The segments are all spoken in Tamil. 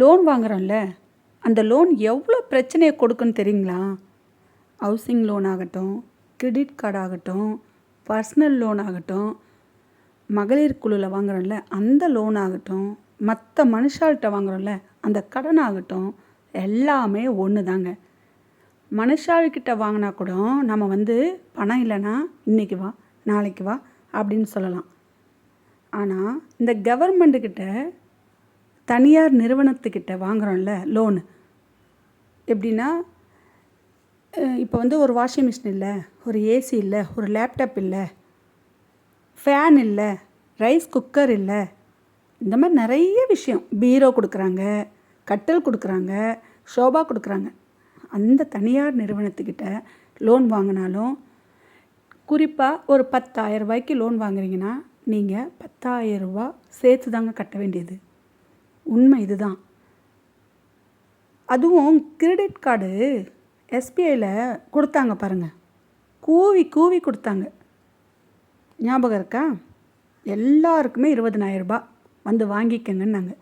லோன் வாங்குறோம்ல அந்த லோன் எவ்வளோ பிரச்சனையை கொடுக்குன்னு தெரியுங்களா? ஹவுசிங் லோன் ஆகட்டும் கிரெடிட் கார்டு ஆகட்டும் பர்சனல் லோன் ஆகட்டும் மகளிர் குழுவில் வாங்குறோம்ல அந்த லோன் ஆகட்டும் மற்ற மனுஷால்கிட்ட வாங்குறோம்ல அந்த கடன் ஆகட்டும் எல்லாமே ஒன்று தாங்க மனுஷாள்கிட்ட வாங்கினா கூட நம்ம வந்து பணம் இல்லைன்னா இன்றைக்கி வா நாளைக்கு வா அப்படின்னு சொல்லலாம். ஆனால் இந்த கவர்மெண்ட்டுக்கிட்ட தனியார் நிறுவனத்துக்கிட்ட வாங்குறோம்ல லோனு எப்படின்னா இப்போ வந்து ஒரு வாஷிங் மிஷின் இல்லை ஒரு ஏசி இல்லை ஒரு லேப்டாப் இல்லை ஃபேன் இல்லை ரைஸ் குக்கர் இல்லை. இந்த மாதிரி நிறைய விஷயம். பீரோ கொடுக்குறாங்க கட்டில் கொடுக்குறாங்க ஷோபா கொடுக்குறாங்க. அந்த தனியார் நிறுவனத்துக்கிட்ட லோன் வாங்கினாலும் குறிப்பாக ஒரு பத்தாயிரம் ரூபாய்க்கு லோன் வாங்குறீங்கன்னா நீங்கள் பத்தாயிரம் ரூபா சேர்த்து தாங்க கட்ட வேண்டியது. உண்மை இதுதான். அதுவும் கிரெடிட் கார்டு எஸ்பிஐயில் கொடுத்தாங்க பாருங்கள் கூவி கூவி கொடுத்தாங்க. ஞாபகம் இருக்கா? எல்லாருக்குமே இருபதனாயிரம் வந்து வாங்கிக்கங்கன்னாங்க.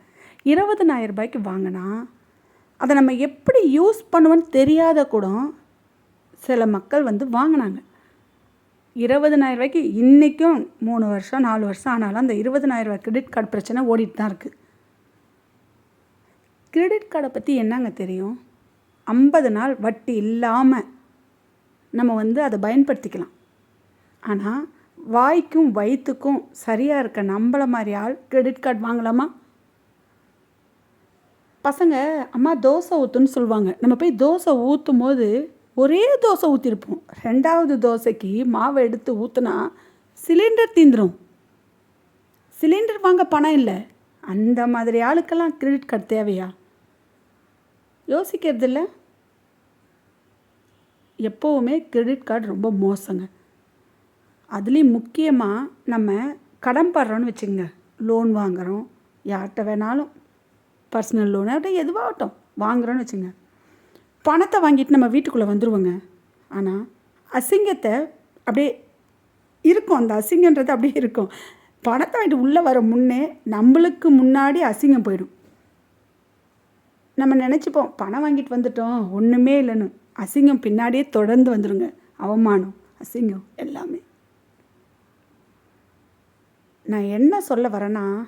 இருபதனாயிரம் ரூபாய்க்கு வாங்கினா அதை நம்ம எப்படி யூஸ் பண்ணுவோன்னு தெரியாத கூட சில மக்கள் வந்து வாங்கினாங்க. இருபதனாயிரம் ரூபாய்க்கு இன்றைக்கும் மூணு வருஷம் நாலு வருஷம் ஆனாலும் அந்த இருபதனாயிரம் ரூபாய் கிரெடிட் கார்டு பிரச்சனை ஓடிட்டு தான் இருக்குது கிரெடிட் கார்டை பற்றி என்னங்க தெரியும்? ஐம்பது நாள் வட்டி இல்லாமல் நம்ம வந்து அதை பயன்படுத்திக்கலாம். ஆனால் வாய்க்கும் வயிற்றுக்கும் சரியாக இருக்க நம்மளை மாதிரி ஆள் கிரெடிட் கார்டு வாங்கலாமா? பசங்க அம்மா தோசை ஊற்றுன்னு சொல்லுவாங்க. நம்ம போய் தோசை ஊற்றும் போது ஒரே தோசை ஊற்றிருப்போம் ரெண்டாவது தோசைக்கு மாவை எடுத்து ஊற்றுனா சிலிண்டர் தீந்துடும் சிலிண்டர் வாங்க பணம் இல்லை. அந்த மாதிரி ஆளுக்கெல்லாம் கிரெடிட் கார்டு தேவையா? யோசிக்கிறது இல்லை எப்போவுமே கிரெடிட் கார்டு ரொம்ப மோசங்க. அதுலேயும் முக்கியமாக நம்ம கடன் படுறோன்னு வச்சுங்க லோன் வாங்குகிறோம் யார்கிட்ட வேணாலும் பர்சனல் லோன் அப்படியே எதுவாகட்டும் வாங்குகிறோன்னு வச்சுங்க பணத்தை வாங்கிட்டு நம்ம வீட்டுக்குள்ளே வந்துடுவோங்க ஆனால் அசிங்கத்தை அப்படியே இருக்கும். அந்த அசிங்கன்றது அப்படியே இருக்கும். பணத்தை வாங்கிட்டு உள்ளே வர முன்னே நம்மளுக்கு முன்னாடி அசிங்கம் போயிடும். நம்ம நினச்சிப்போம் பணம் வாங்கிட்டு வந்துட்டோம் ஒன்றுமே இல்லைன்னு. அசிங்கம் பின்னாடியே தொடர்ந்து வந்துடுங்க அவமானம் அசிங்கம் எல்லாமே. நான் என்ன சொல்ல வரேன்னா